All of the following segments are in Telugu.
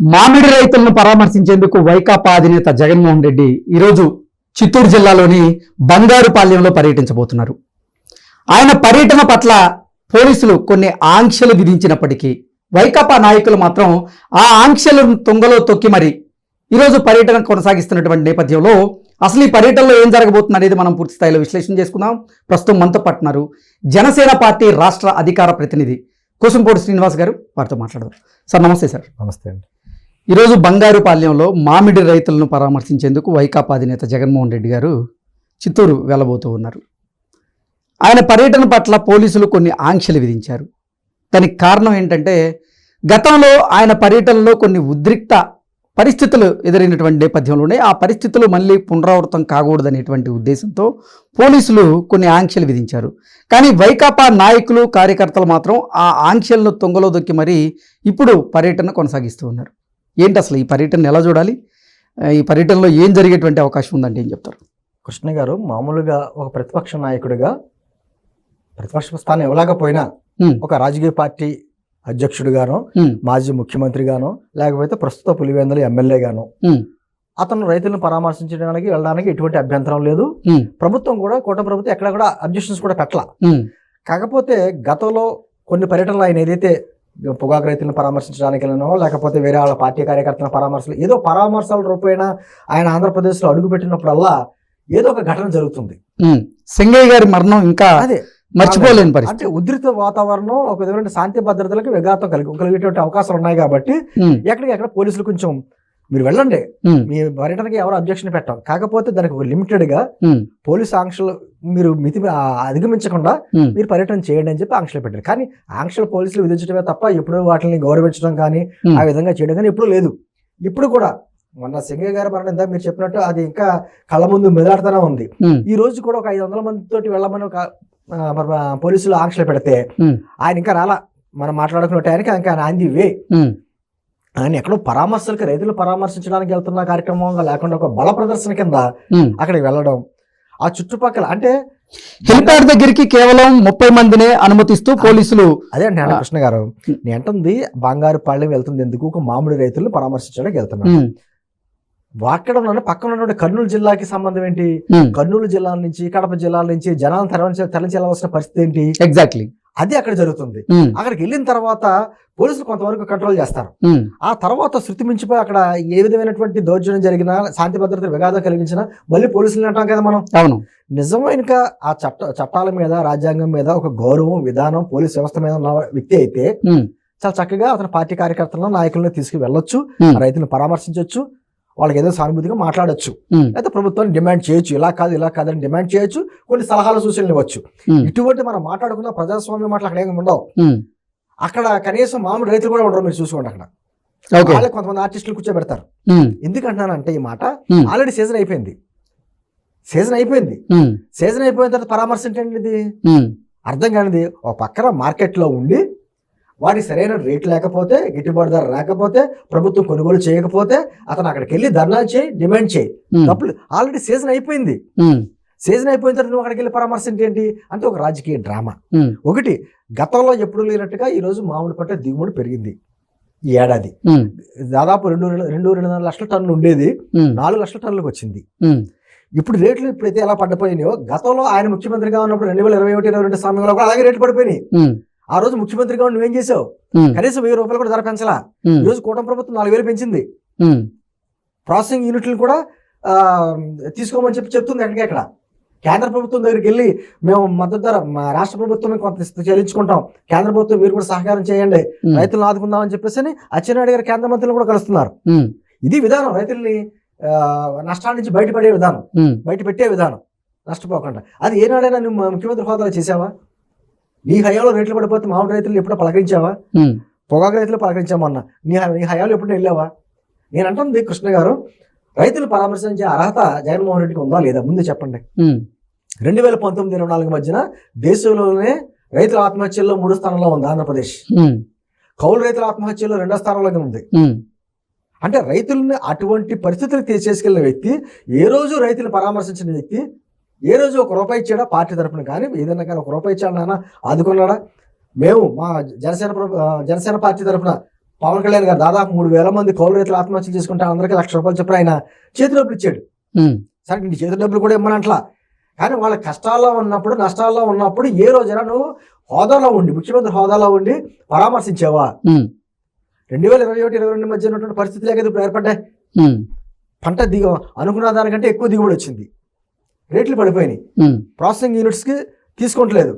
మామిడి రైతులను పరామర్శించేందుకు వైకాపా అధినేత జగన్మోహన్ రెడ్డి ఈరోజు చిత్తూరు జిల్లాలోని బంగారుపాలెంలో పర్యటించబోతున్నారు. ఆయన పర్యటన పట్ల పోలీసులు కొన్ని ఆంక్షలు విధించినప్పటికీ వైకాపా నాయకులు మాత్రం ఆ ఆంక్షలను తుంగలో తొక్కి మరి ఈరోజు పర్యటన కొనసాగిస్తున్నటువంటి నేపథ్యంలో అసలు ఈ పర్యటనలో ఏం జరగబోతుంది అనేది మనం పూర్తి స్థాయిలో విశ్లేషణ చేసుకుందాం. ప్రస్తుతం మనతో పట్టున్నారు జనసేన పార్టీ రాష్ట్ర అధికార ప్రతినిధి కుసుంపూడి శ్రీనివాస్ గారు వారితో మాట్లాడదాం. సార్ నమస్తే సార్. నమస్తే అండి. ఈరోజు బంగారుపాలెంలో మామిడి రైతులను పరామర్శించేందుకు వైకాపా అధినేత జగన్మోహన్ రెడ్డి గారు చిత్తూరు వెళ్ళబోతూ ఉన్నారు. ఆయన పర్యటన పట్ల పోలీసులు కొన్ని ఆంక్షలు విధించారు. దానికి కారణం ఏంటంటే గతంలో ఆయన పర్యటనలో కొన్ని ఉద్రిక్త పరిస్థితులు ఎదురైనటువంటి నేపథ్యంలోనే ఆ పరిస్థితులు మళ్ళీ పునరావృతం కాకూడదనేటువంటి ఉద్దేశంతో పోలీసులు కొన్ని ఆంక్షలు విధించారు. కానీ వైకాపా నాయకులు కార్యకర్తలు మాత్రం ఆ ఆంక్షలను తొంగలో దొక్కి మరీ ఇప్పుడు పర్యటన కొనసాగిస్తూ ఉన్నారు. ఏంటి అసలు ఈ పర్యటన ఎలా చూడాలి? ఈ పర్యటనలో ఏం జరిగేటువంటి అవకాశం ఉందంటే ఏం చెప్తారు? కృష్ణ గారు మామూలుగా ఒక ప్రతిపక్ష నాయకుడిగా ప్రతిపక్ష స్థానం ఇవ్వలేకపోయినా ఒక రాజకీయ పార్టీ అధ్యక్షుడిగానో మాజీ ముఖ్యమంత్రిగానో లేకపోతే ప్రస్తుత పులివెందుల ఎమ్మెల్యేగానో అతను రైతులను పరామర్శించడానికి వెళ్ళడానికి ఎటువంటి అభ్యంతరం లేదు. ప్రభుత్వం కూడా కూటమి ప్రభుత్వం ఎక్కడ కూడా అబ్జెక్షన్స్ కూడా పెట్టల. కాకపోతే గతంలో కొన్ని పర్యటనలు ఆయన ఏదైతే పొగాకు రైతులను పరామర్శించడానికి వెళ్ళినో లేకపోతే వేరే వాళ్ళ పార్టీ కార్యకర్తల పరామర్శలు ఏదో పరామర్శల రూపేణ ఆయన ఆంధ్రప్రదేశ్లో అడుగుపెట్టినప్పుడల్లా ఏదో ఒక ఘటన జరుగుతుంది. సింగయ్య గారి మరణం ఇంకా అదే. మర్చిపోలేని పరిస్థితి. అంటే ఉధృత వాతావరణం ఒక విధమైన శాంతి భద్రతలకు విఘాతం కలిగి కలిగేటువంటి అవకాశాలు ఉన్నాయి కాబట్టి ఎక్కడికి ఎక్కడ పోలీసులు కొంచెం మీరు వెళ్ళండి. మీ పర్యటనకి ఎవరు అబ్జెక్షన్ పెట్టాం కాకపోతే దానికి ఒక లిమిటెడ్గా పోలీసు ఆంక్షలు మీరు మితి అధిగమించకుండా మీరు పర్యటన చేయండి అని చెప్పి ఆంక్షలు పెట్టారు. కానీ ఆంక్షలు పోలీసులు విధించడమే తప్ప ఎప్పుడూ వాటిని గౌరవించడం కానీ. ఆ విధంగా చేయడం కానీ ఎప్పుడూ లేదు. ఇప్పుడు కూడా మొన్న సింగయ్య గారి మరణం ఇందాక మీరు చెప్పినట్టు అది ఇంకా కళ్ళ ముందు మెదాడుతూనే ఉంది. ఈ రోజు కూడా ఒక ఐదు వందల మంది తోటి వెళ్ళమని ఒక పోలీసులు ఆంక్షలు పెడితే ఆయన ఇంకా రాలా. మనం మాట్లాడుకున్న టైంకి ఇంకా ఆయన వే. ఆయన ఎక్కడో పరామర్శలకు రైతులు పరామర్శించడానికి వెళ్తున్న కార్యక్రమంగా లేకుండా ఒక బల ప్రదర్శన కింద. అక్కడికి వెళ్ళడం. ఆ చుట్టుపక్కల అంటే హెలిప్యాడ్ దగ్గరికి కేవలం ముప్పై మందినే అనుమతిస్తూ పోలీసులు అదే ఆ. కృష్ణ గారు. నేను అంటుంది బంగారు పాళ్యం వెళ్తుంది ఎందుకు? ఒక మామిడి రైతులను పరామర్శించడానికి వెళ్తున్నాను అక్కడ ఉన్న పక్కన ఉన్నటువంటి కర్నూలు జిల్లాకి సంబంధం ఏంటి? కర్నూలు జిల్లా నుంచి కడప జిల్లాల నుంచి జనాలను తరలించ తరలించి వెళ్ళవలసిన పరిస్థితి ఏంటి? ఎగ్జాక్ట్లీ అది అక్కడ జరుగుతుంది. అక్కడికి వెళ్ళిన తర్వాత పోలీసులు కొంతవరకు కంట్రోల్ చేస్తారు. ఆ తర్వాత శృతి మించిపోయి అక్కడ ఏ విధమైనటువంటి దౌర్జన్యం జరిగినా శాంతి భద్రత విఘాతం కలిగించినా మళ్ళీ పోలీసులు అంటాం కదా మనం. అవును. నిజమైన ఆ చట్ట చట్టాల మీద రాజ్యాంగం మీద ఒక గౌరవం విధానం పోలీస్ వ్యవస్థ మీద ఉన్న వ్యక్తి అయితే చాలా చక్కగా అతని పార్టీ కార్యకర్తలను నాయకులను తీసుకు వెళ్ళొచ్చు రైతులను పరామర్శించవచ్చు వాళ్ళకి ఏదో సానుభూతిగా మాట్లాడొచ్చు. అయితే ప్రభుత్వాన్ని డిమాండ్ చేయొచ్చు. ఇలా కాదు ఇలా కాదని డిమాండ్ చేయొచ్చు. కొన్ని సలహాలు సూచనలు ఇవ్వచ్చు. ఇటువంటి మనం మాట్లాడుకున్న ప్రజాస్వామ్య మాటలు అక్కడ ఏమి ఉండవు. అక్కడ కనీసం మామూలు రైతులు కూడా ఉండరు మీరు చూసుకోండి అక్కడ. ఓకే. వాళ్ళే కొంతమంది ఆర్టిస్టులు కూర్చోబెడతారు. ఎందుకంటున్నానంటే ఈ మాట ఆల్రెడీ సీజన్ అయిపోయింది. సీజన్ అయిపోయింది. సీజన్ అయిపోయిన తర్వాత పరామర్శ ఏంటండి ఇది? అర్థం కానిది ఒక పక్కన మార్కెట్లో ఉండి వాడికి సరైన రేట్ లేకపోతే గిట్టుబాటు ధర రాకపోతే ప్రభుత్వం కొనుగోలు చేయకపోతే అతను అక్కడికి వెళ్ళి ధర్నా చేయి డిమాండ్ చేయి. తప్పులు ఆల్రెడీ సీజన్ అయిపోయింది. సీజన్ అయిపోయిన తర్వాత నువ్వు అక్కడికి వెళ్ళి పరామర్శ ఏంటి? అంటే ఒక రాజకీయ డ్రామా. ఒకటి గతంలో ఎప్పుడు లేనట్టుగా ఈ రోజు మామిడి పంట దిగుబడి పెరిగింది. ఈ ఏడాది. దాదాపు రెండు రెండు రెండున్నర లక్షల టన్నులు ఉండేది. నాలుగు లక్షల టన్నులకు వచ్చింది. ఇప్పుడు రేట్లు ఇప్పుడైతే ఎలా పడిపోయినాయో గతంలో ఆయన ముఖ్యమంత్రిగా ఉన్నప్పుడు రెండు వేల ఇరవై ఒకటి ఇరవై రెండు సమయంలో కూడా అలాగే రేట్లు పడిపోయినాయి. ఆ రోజు ముఖ్యమంత్రిగా నువ్వేం చేసావు? కనీసం వెయ్యి రూపాయలు కూడా ధర పెంచలా. ఈ రోజు కూటమి ప్రభుత్వం నాలుగు వేలు పెంచింది. ప్రాసెసింగ్ యూనిట్లు కూడా ఆ, తీసుకోమని చెప్పి చెప్తుంది ఎక్కడికెక్కడ కేంద్ర ప్రభుత్వం దగ్గరికి వెళ్ళి మేము మద్దతు ధర మా రాష్ట్ర ప్రభుత్వం కొంత చెల్లించుకుంటాం. కేంద్ర ప్రభుత్వం మీరు కూడా సహకారం చేయండి. రైతులను ఆదుకుందాం అని చెప్పేసి అచ్చెన్నాయుడు గారు కేంద్ర మంత్రులు కూడా కలుస్తున్నారు. ఇది విధానం. రైతుల్ని ఆ, నష్టాల నుంచి బయటపడే విధానం. బయట పెట్టే విధానం. నష్టపోకుండా. అది ఏనాడైనా నువ్వు ముఖ్యమంత్రి హోదాలో చేసావా నీ హయాంలో రేట్లు పడిపోతే మామూలు రైతులు ఎప్పుడో పలకరించావా? పొగాకు రైతులు పలకరించామన్నా నీ నీ హయాంలో ఎప్పుడు వెళ్ళావా? నేను అంటుంది కృష్ణ గారు రైతులు పరామర్శించే అర్హత జగన్మోహన్ రెడ్డికి ఉందా లేదా? ముందు చెప్పండి. రెండు వేల పంతొమ్మిది ఇరవై నాలుగు మధ్యన దేశంలోనే రైతుల ఆత్మహత్యల్లో మూడో స్థానంలో ఉంది ఆంధ్రప్రదేశ్. కౌలు రైతుల ఆత్మహత్యల్లో రెండో స్థానంలో ఉంది. అంటే రైతుల్ని అటువంటి పరిస్థితులకు తీసుకెళ్ళిన వ్యక్తి ఏ రోజు రైతులు పరామర్శించిన వ్యక్తి ఏ రోజు ఒక రూపాయి ఇచ్చాడా పార్టీ తరపున? కానీ ఏదైనా కానీ ఒక రూపాయి ఇచ్చాడా నాన్న ఆదుకున్నాడా? మేము మా జనసేన జనసేన పార్టీ తరపున పవన్ కళ్యాణ్ గారు దాదాపు మూడు వేల మంది కౌలు రైతులు ఆత్మహత్యలు చేసుకుంటే అందరికీ లక్ష రూపాయలు చెప్పిన ఆయన చేతి డబ్బులు ఇచ్చాడు. సరే నీ చేతి డబ్బులు కూడా ఇమ్మనట్లా. కానీ వాళ్ళ కష్టాల్లో ఉన్నప్పుడు నష్టాల్లో ఉన్నప్పుడు ఏ రోజైనా నువ్వు హోదాలో ఉండి ముఖ్యమంత్రి హోదాలో ఉండి పరామర్శించావా? రెండు వేల ఇరవై ఒకటి ఇరవై రెండు మధ్య ఉన్నటువంటి పరిస్థితులే కదా ఇప్పుడు ఏర్పడ్డాయి? పంట దిగ అనుకున్న దానికంటే ఎక్కువ దిగుబడి వచ్చింది. రేట్లు పడిపోయినాయి. ప్రాసెసింగ్ యూనిట్స్కి తీసుకోవట్లేదు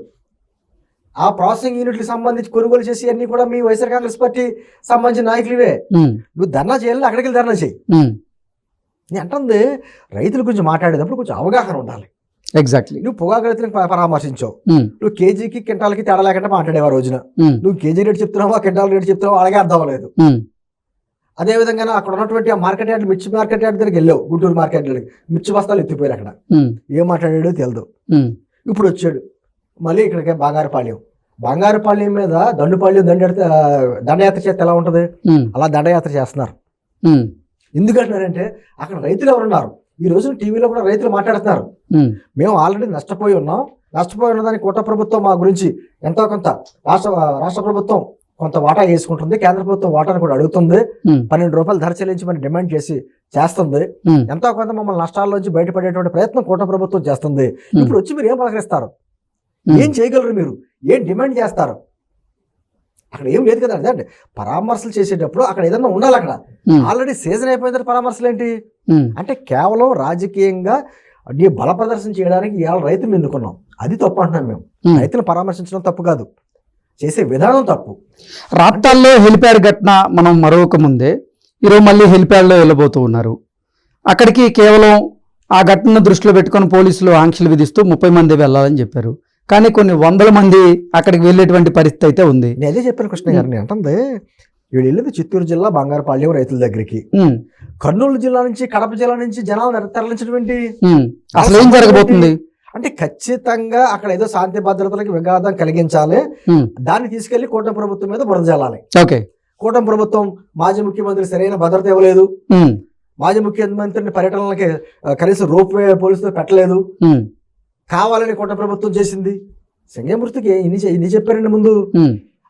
ఆ ప్రాసెసింగ్ యూనిట్లకు సంబంధించి కొనుగోలు చేసి అన్ని కూడా మీ వైఎస్ఆర్ కాంగ్రెస్ పార్టీ సంబంధించిన నాయకులువే. నువ్వు ధర్నా చేయాలి అక్కడికి వెళ్ళి ధర్నా చేయి. నేను అంటుంది రైతుల గురించి మాట్లాడేటప్పుడు కొంచెం అవగాహన ఉండాలి. ఎగ్జాక్ట్లీ నువ్వు పొగాకు రైతులకు పరామర్శించావు. నువ్వు కేజీకి కింటాలకి తేడా లేకుండా మాట్లాడేవా రోజున? నువ్వు కేజీ రేట్ చెప్తున్నావా కింటాల రేట్ చెప్తున్నావా అలాగే అర్థం అవ్వలేదు. అదేవిధంగా అక్కడ ఉన్నటువంటి ఆ మార్కెట్ యార్డ్ మిర్చి మార్కెట్ యార్డ్ దగ్గరికి వెళ్ళావు గుంటూరు మార్కెట్ యార్డ్కి. మిర్చి బస్తాలు ఎత్తిపోయారు అక్కడ. ఏం మాట్లాడాడో తెలియదు ఇప్పుడు వచ్చాడు. మళ్ళీ ఇక్కడికి బంగారుపాళ్యం బంగారుపాళ్యం మీద దండుపాళ్యం దండ దండయాత్ర చేస్తే ఎలా ఉంటుంది? అలా దండయాత్ర చేస్తున్నారు. ఎందుకంటున్నారంటే అక్కడ రైతులు ఎవరున్నారు? ఈ రోజున టీవీలో కూడా రైతులు మాట్లాడుతున్నారు. మేము ఆల్రెడీ నష్టపోయి ఉన్నాం. నష్టపోయి ఉన్నదానికి కూట ప్రభుత్వం మా గురించి ఎంతో కొంత రాష్ట్ర రాష్ట్ర ప్రభుత్వం కొంత వాటా వేసుకుంటుంది. కేంద్ర ప్రభుత్వం వాటాను కూడా అడుగుతుంది. పన్నెండు రూపాయలు ధర చెల్లించమని డిమాండ్ చేసి చేస్తుంది. ఎంతో కొంత మమ్మల్ని నష్టాల్లోంచి బయటపడేటువంటి ప్రయత్నం కూట ప్రభుత్వం చేస్తుంది. ఇప్పుడు వచ్చి మీరు ఏం పలకరిస్తారు? ఏం చేయగలరు మీరు? ఏం డిమాండ్ చేస్తారు? అక్కడ ఏం లేదు కదా. అంటే పరామర్శలు చేసేటప్పుడు అక్కడ ఏదన్నా ఉండాలి అక్కడ. ఆల్రెడీ సీజన్ అయిపోయిన తర్వాత పరామర్శలు ఏంటి? అంటే కేవలం రాజకీయంగా నీ బల ప్రదర్శన చేయడానికి ఇవాళ రైతులు ఎన్నుకున్నాం అది తప్పు అంటున్నాం మేము. రైతులు పరామర్శించడం తప్పు కాదు. చేసే విధానం తప్పు. రాప్తాల్లో హెలిప్యాడ్ ఘటన మనం మరొక ముందే ఈరోజు మళ్ళీ హెలిప్యాడ్లో వెళ్ళబోతూ ఉన్నారు. అక్కడికి కేవలం ఆ ఘటనను దృష్టిలో పెట్టుకొని పోలీసులు ఆంక్షలు విధిస్తూ ముప్పై మంది వెళ్ళాలని చెప్పారు. కానీ కొన్ని వందల మంది అక్కడికి వెళ్ళేటువంటి పరిస్థితి అయితే ఉంది. నేను అదే చెప్పాను కృష్ణ గారు నేను అంటుంది వీళ్ళు వెళ్ళింది చిత్తూరు జిల్లా బంగారుపాళ్యం రైతుల దగ్గరికి. కర్నూలు జిల్లా నుంచి కడప జిల్లా నుంచి జనాలు తరలించినటువంటి. అసలు ఏం జరగబోతుంది? అంటే ఖచ్చితంగా అక్కడ ఏదో శాంతి భద్రతలకు విఘాతం కలిగించాలి. దాన్ని తీసుకెళ్ళి కూటమి ప్రభుత్వం మీద బురద జల్లాలి. ఓకే. కూటమి ప్రభుత్వం మాజీ ముఖ్యమంత్రి సరైన భద్రత ఇవ్వలేదు. మాజీ ముఖ్యమంత్రిని పర్యటనలకి కనీసం రోప్ వే పోలీసులు పెట్టలేదు. కావాలని కూటమి ప్రభుత్వం చేసింది. సింగమూర్తికి ఇన్ని ఇన్ని చెప్పారండి ముందు.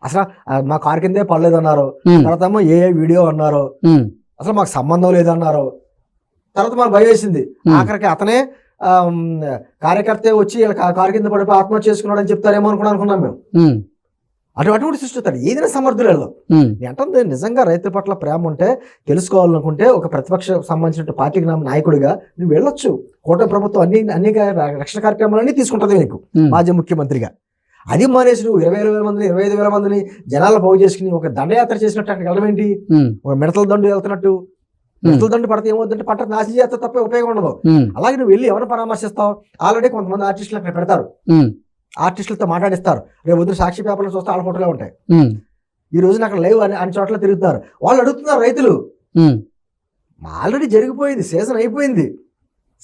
అసలు మా కారు కిందే పడలేదు అన్నారు తర్వాత ఏమో ఏ ఏ వీడియో అన్నారు. అసలు మాకు సంబంధం లేదన్నారు. తర్వాత మాకు భయం వేసింది. ఆఖరికి అతనే కార్యకర్తే వచ్చి కారు కింద పడిపోయి ఆత్మహత్య చేసుకున్నాడు అని చెప్తారేమో అనుకుని అనుకున్నాం మేము. అటు అటువంటి సృష్టిస్తాడు ఏదైనా సమర్థులు వెళ్దాం ఉమ్, అంటే నిజంగా రైతుల పట్ల ప్రేమ ఉంటే తెలుసుకోవాలనుకుంటే ఒక ప్రతిపక్ష సంబంధించిన పార్టీకి నా నాయకుడిగా నువ్వు వెళ్ళొచ్చు. కూటమి ప్రభుత్వం అన్ని అన్ని రక్షణ కార్యక్రమాలన్నీ తీసుకుంటుంది నీకు మాజీ ముఖ్యమంత్రిగా. అది మానేసి నువ్వు ఇరవై వేల మందిని ఇరవై ఐదు వేల మందిని జనాలు పోగు చేసుకుని ఒక దండయాత్ర చేసినట్టు అక్కడికి వెళ్ళడం ఏంటి? ఒక మిడతల దండు వెళ్తున్నట్టు. మిడతల దండు పడితే ఏమవుతుందంటే పంట నాశనం చేస్తే తప్ప ఉపయోగం ఉండదు. అలాగే నువ్వు వెళ్ళి ఎవరిని పరామర్శిస్తావు? ఆల్రెడీ కొంతమంది ఆర్టిస్టులు అక్కడ పెడతారు. ఆర్టిస్టులతో మాట్లాడిస్తారు. రేపు వద్దు సాక్షి పేపర్లు చూస్తే వాళ్ళ ఫోటోలే ఉంటాయి. ఈ రోజున అక్కడ లైవ్ అని అన్ని చోట్ల తిరుగుతున్నారు. వాళ్ళు అడుగుతున్నారు రైతులు. ఆల్రెడీ జరిగిపోయింది. సీజన్ అయిపోయింది.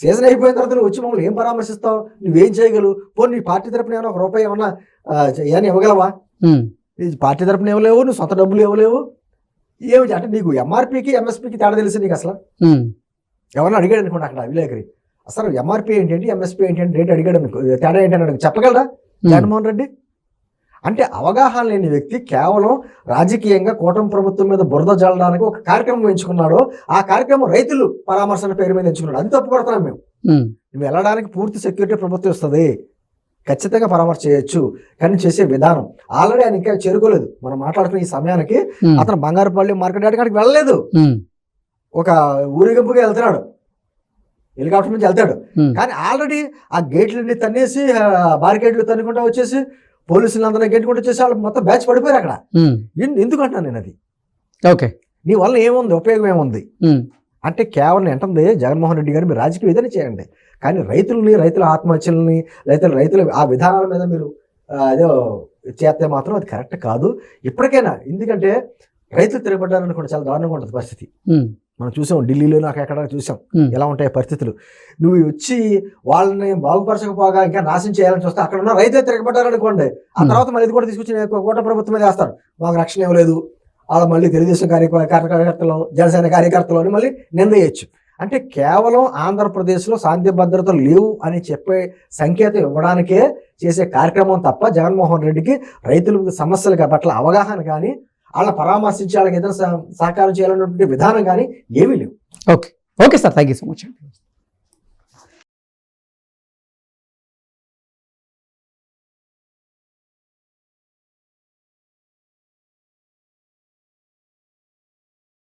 సీజన్ అయిపోయిన తర్వాత నువ్వు వచ్చి మమ్మల్ని ఏం పరామర్శిస్తావు? నువ్వేం చేయగలవు? పోనీ నీ పార్టీ తరపున ఏమైనా ఒక రూపాయి ఏమన్నా ఏమైనా ఇవ్వగలవా? పార్టీ తరపున ఇవ్వలేవు నువ్వు సొంత డబ్బులు ఇవ్వలేవు. ఏమి అంటే నీకు ఎంఆర్పీకి ఎంఎస్పీకి తేడా తెలుసు నీకు అసలు? ఎవరన్నా అడిగాడు అనుకోండి అక్కడ విలేకరి అసలు ఎంఆర్పీ ఏంటంటే ఎంఎస్పీ ఏంటంటే రేట్ అడిగాడు అనుకో తేడా ఏంటని అడిగి చెప్పగలరా? జగన్మోహన్ రెడ్డి? అంటే అవగాహన లేని వ్యక్తి కేవలం రాజకీయంగా కూటమి ప్రభుత్వం మీద బురద జల్లడానికి ఒక కార్యక్రమం ఎంచుకున్నాడు ఆ కార్యక్రమం రైతులు పరామర్శన పేరు మీద ఎంచుకున్నాడు. అది తప్పు పడుతున్నాం మేము నువ్వు వెళ్ళడానికి పూర్తి సెక్యూరిటీ ప్రభుత్వం ఇస్తుంది. ఖచ్చితంగా పరామర్శ చేయొచ్చు. కానీ చేసే విధానం. ఆల్రెడీ ఆయన ఇంకా చేరుకోలేదు. మనం మాట్లాడుకున్న ఈ సమయానికి అతను బంగారుపల్లి మార్కెట్ యార్డ్కి వెళ్ళలేదు. ఒక ఊరేగింపుగా వెళ్తున్నాడు. హెలికాప్టర్ నుంచి వెళ్తాడు. కానీ ఆల్రెడీ ఆ గేట్లన్నీ తన్నేసి ఆ, బారికేడ్లు తన్నుకుంటూ వచ్చేసి పోలీసులు అందరినీ గెట్టుకుంటూ వచ్చేసి వాళ్ళు మొత్తం బ్యాచ్ పడిపోయారు అక్కడ. ఉమ్, ఎన్- ఎందుకు అంటున్నాను నేను అది? ఓకే. నీ వల్ల ఏముంది? ఉపయోగం ఏముంది? అంటే కేవలం ఏంటుంది జగన్మోహన్ రెడ్డి గారు మీరు రాజకీయ విధానం చేయండి. కానీ రైతులని రైతుల ఆత్మహత్యలని రైతుల రైతుల ఆ విధానాల మీద మీరు ఏదో చేస్తే మాత్రం అది కరెక్ట్ కాదు. ఇప్పటికైనా ఎందుకంటే రైతులు తిరగబడ్డారనుకోండి చాలా దారుణంగా ఉంటుంది పరిస్థితి. మనం చూసాం ఢిల్లీలో నాకు ఎక్కడ చూసాం. ఎలా ఉంటాయి పరిస్థితులు. నువ్వు వచ్చి వాళ్ళని బాగుపరచకపోగా ఇంకా నాశనం చేయాలని చూస్తే అక్కడ ఉన్న రైతే తిరగబడ్డారనుకోండి. ఆ. తర్వాత మళ్ళీ ఇది కూడా తీసుకొచ్చి కూట ప్రభుత్వం మీద వేస్తారు మాకు రక్షణ ఇవ్వలేదు వాళ్ళ మళ్ళీ తెలుగుదేశం కార్య కార్యకర్తలు జనసేన కార్యకర్తలు అని మళ్ళీ నిందయచ్చు. అంటే కేవలం ఆంధ్రప్రదేశ్లో శాంతి భద్రతలు లేవు అని చెప్పే సంకేతం ఇవ్వడానికే చేసే కార్యక్రమం తప్ప జగన్మోహన్ రెడ్డికి రైతుల సమస్యల పట్ల అవగాహన కానీ వాళ్ళని పరామర్శించి వాళ్ళకి ఏదైనా సహకారం చేయాలన్నటువంటి విధానం కానీ ఏమీ లేవు. Okay. Okay sir. Thank you so much అండి.